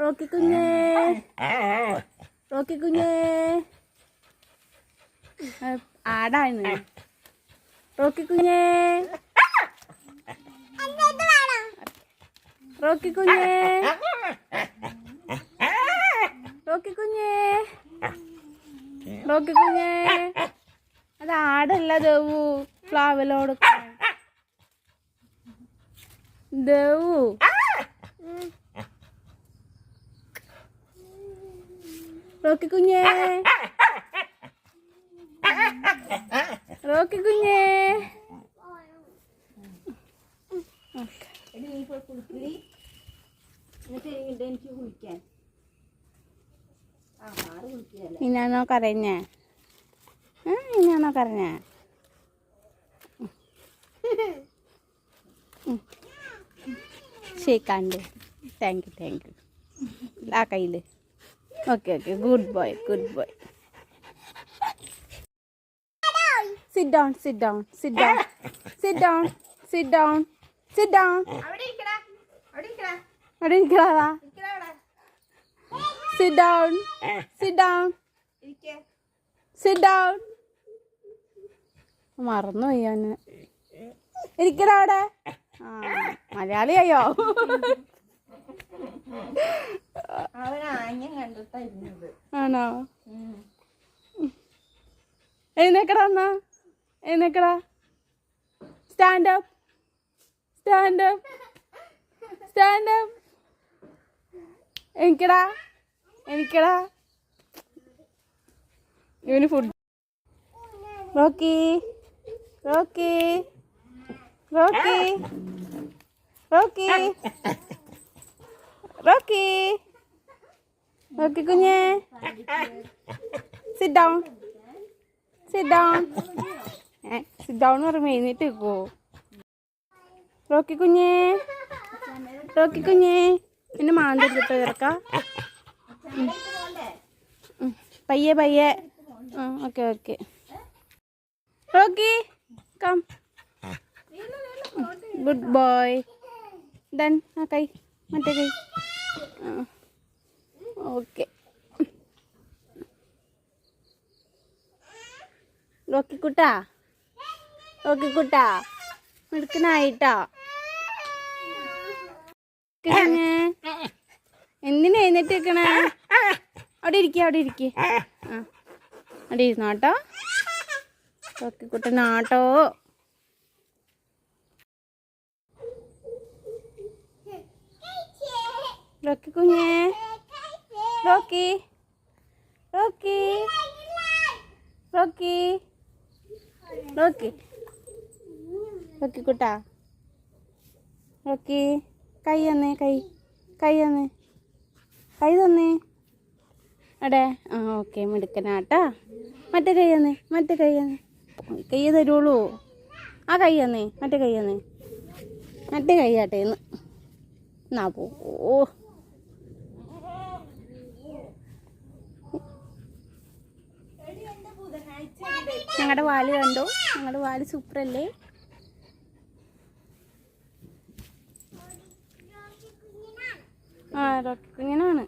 Rocky കുഞ്ഞേ. Rocky കുഞ്ഞേ. ആടാണ്. റോക്കി കുഞ്ഞേ. റോക്കി കുഞ്ഞേ. റോക്കി കുഞ്ഞേ. റോക്കി കുഞ്ഞേ. അത് ആടല്ല ദേവു. പ്ലാവിലോട്. ദേവു. റോക്കി കുഞ്ഞേ. റോക്കി കുഞ്ഞേ. ഇന്നാണോ കരഞ്ഞേ? ഇന്നാണോ കരഞ്ഞേ? ഷേക്കാണ്ട് താങ്ക് യു താങ്ക് യു ആ കയ്യിൽ okay okay good boy good boy sit down sit down sit down sit down sit down sit down അവിടെ ഇരിക്കടാ അവിടെ ഇരിക്കടാ. അവിടെ ഇരിക്കടാ ഇരിക്കടാ അവിടെ. Sit down sit down sit down മറന്നു പോയി അവന്. ഇരിക്കടാ അവിടെ. ആ മലയാളിയായോ? ആണോ? എഴുന്നേക്കടാ എന്നാ എഴുന്നേക്കടാ. Stand up stand up stand up എനിക്കടാ. എനിക്കടാ. ഇവന് food Rocky. Rocky. Rocky. Rocky. Rocky. Rocky കുഞ്ഞേ. Sit down sit down sit down പറയുമ്പോൾ എഴുന്നേറ്റ് നിൽക്കുമോ റോക്കി കുഞ്ഞേ. റോക്കി കുഞ്ഞേ. എന്നെ മാന്തെടുത്തിട്ട് ചേർക്ക പയ്യെ പയ്യെ. Okay okay. Rocky come good boy done ആ കൈ. മറ്റേ കൈ ഓക്കെ റോക്കിക്കുട്ടാ റോക്കിക്കുട്ടാ മിടുക്കനായിട്ടാ? എന്തിനാ എഴുന്നേറ്റ് വെക്കണേ അവിടെ ഇരിക്കുക അവിടെ ഇരിക്കുക ആ അവിടെ ഇരുന്നോട്ടോ റോക്കിക്കുട്ടനാട്ടോ റോക്കി കുഞ്ഞേ. റോക്കി റോക്കി റോക്കി റോക്കി നോക്കി കുട്ടാ. നോക്കി. കൈ തന്നേ കൈ. കൈ തന്നേ. കൈ തന്നേ. അടെ. ആ ഓക്കെ. മിടുക്കനാട്ടാ. മറ്റേ കൈ തന്നേ. മറ്റേ കൈ തന്നേ. കൈ തരുള്ളൂ. ആ കൈ തന്നേ. മറ്റേ കൈ തന്നേ. മറ്റേ കൈ ആട്ടേന്ന് എന്നാ. പോ. ഞങ്ങളുടെ വാൽ കണ്ടോ? ഞങ്ങളുടെ വാൽ സൂപ്പറല്ലേ? ആ റോക്കി കുഞ്ഞനാണ്.